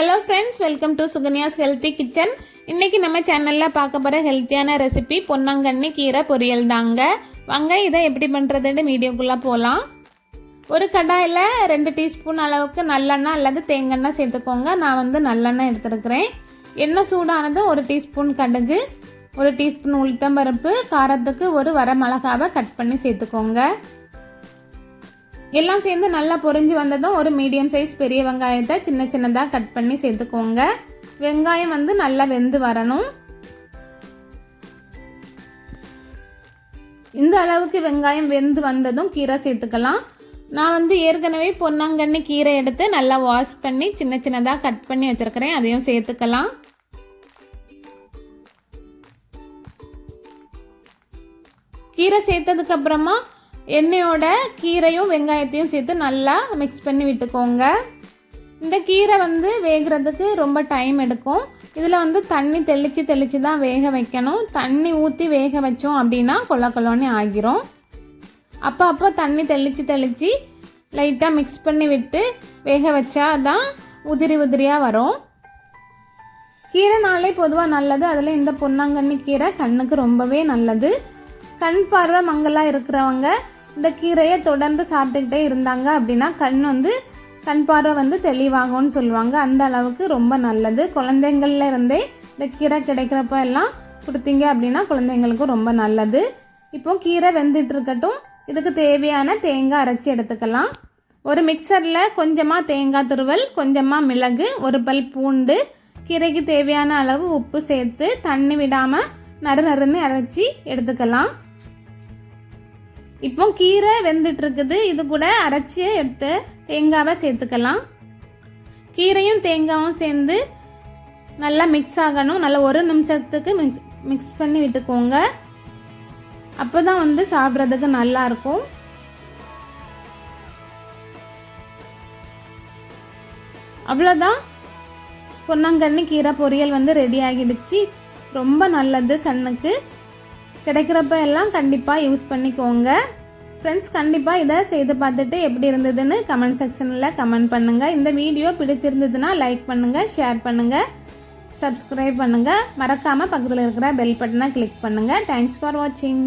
Hello friends welcome to Sukanya's healthy kitchen இன்னைக்கு நம்ம சேனலில் பார்க்க போகிற ஹெல்த்தியான ரெசிபி பொன்னாங்கண்ணி கீரை பொரியல் தாங்க. வாங்க இதை எப்படி பண்ணுறதுன்னு வீடியோக்குள்ளே போகலாம் ஒரு கடாயில் ரெண்டு டீஸ்பூன் அளவுக்கு நல்லெண்ணெய் அல்லது தேங்காய் சேர்த்துக்கோங்க. நான் வந்து நல்லெண்ணெய் எடுத்துருக்கிறேன். எண்ணெய் சூடானது ஒரு டீஸ்பூன் கடுகு ஒரு டீஸ்பூன் உளுத்தம்பருப்பு காரத்துக்கு ஒரு வர மிளகாவை கட் பண்ணி சேர்த்துக்கோங்க. எல்லாம் சேர்ந்து நல்லா பொரிஞ்சு வந்ததும் ஒரு மீடியம் சைஸ் பெரிய வெங்காயத்தை சின்ன சின்னதாக கட் பண்ணி சேர்த்துக்கோங்க. வெங்காயம் வந்து நல்லா வெந்து வரணும். இந்த அளவுக்கு வெங்காயம் வெந்து வந்ததும் கீரை சேர்த்துக்கலாம். நான் வந்து ஏற்கனவே பொன்னாங்கண்ணி கீரை எடுத்து நல்லா வாஷ் பண்ணி சின்ன சின்னதாக கட் பண்ணி வச்சுருக்கிறேன். அதையும் சேர்த்துக்கலாம். கீரை சேர்த்ததுக்கப்புறமா எண்ணெயோட கீரையும் வெங்காயத்தையும் சேர்த்து நல்லா மிக்ஸ் பண்ணி விட்டுக்கோங்க. இந்த கீரை வந்து வேகிறதுக்கு ரொம்ப டைம் எடுக்கும். இதில் வந்து தண்ணி தெளித்து தெளித்து தான் வேக வைக்கணும். தண்ணி ஊற்றி வேக வச்சோம் அப்படின்னா கொல கொலன்னு ஆகிரும். அப்போ அப்போ தண்ணி தெளித்து தெளித்து லைட்டாக மிக்ஸ் பண்ணி விட்டு வேக வச்சா தான் உதிரி உதிரியாக வரும். கீரைனாலே பொதுவாக நல்லது. அதில் இந்த பொன்னாங்கண்ணி கீரை கண்ணுக்கு ரொம்பவே நல்லது. கண் பார்வை மங்கலாக இருக்கிறவங்க இந்த கீரையை தொடர்ந்து சாப்பிட்டுக்கிட்டே இருந்தாங்க அப்படின்னா கண் வந்து கண் பார்வை வந்து தெளிவாகும்னு சொல்லுவாங்க. அந்த அளவுக்கு ரொம்ப நல்லது. குழந்தைங்கள்ல இருந்தே இந்த கீரை கிடைக்கிறப்ப எல்லாம் கொடுத்தீங்க அப்படின்னா குழந்தைங்களுக்கும் ரொம்ப நல்லது. இப்போ கீரை வெந்துட்டு இருக்கட்டும். இதுக்கு தேவையான தேங்காய் அரைச்சி எடுத்துக்கலாம். ஒரு மிக்சரில் கொஞ்சமாக தேங்காய் துருவல் கொஞ்சமாக மிளகு ஒரு பல் பூண்டு கீரைக்கு தேவையான அளவு உப்பு சேர்த்து தண்ணி விடாமல் நறு நறுன்னு அரைச்சி எடுத்துக்கலாம். இப்போ கீரை வெந்துட்டு இருக்குது இது கூட அரைச்சி எடுத்து தேங்காவை சேர்த்துக்கலாம். கீரையும் தேங்காயும் சேர்ந்து நல்லா மிக்ஸ் ஆகணும். நல்லா ஒரு நிமிஷத்துக்கு மிக்ஸ் மிக்ஸ் பண்ணி விட்டுக்கோங்க. அப்போ தான் வந்து சாப்பிட்றதுக்கு நல்லா இருக்கும். அவ்வளோதான் பொன்னாங்கண்ணி கீரை பொரியல் வந்து ரெடி ஆகிடுச்சு. ரொம்ப நல்லது கண்ணுக்கு. கிடைக்கிறப்ப எல்லாம் கண்டிப்பாக யூஸ் பண்ணிக்கோங்க. ஃப்ரெண்ட்ஸ் கண்டிப்பாக இதை செய்து பார்த்துட்டு எப்படி இருந்ததுன்னு கமெண்ட் செக்ஷனில் கமெண்ட் பண்ணுங்கள் இந்த வீடியோ பிடிச்சிருந்ததுன்னா லைக் பண்ணுங்கள் ஷேர் பண்ணுங்கள் சப்ஸ்கிரைப் பண்ணுங்கள் மறக்காமல் பக்கத்தில் இருக்கிற பெல் பட்டனை கிளிக் பண்ணுங்கள் தேங்க்ஸ் ஃபார் வாட்சிங்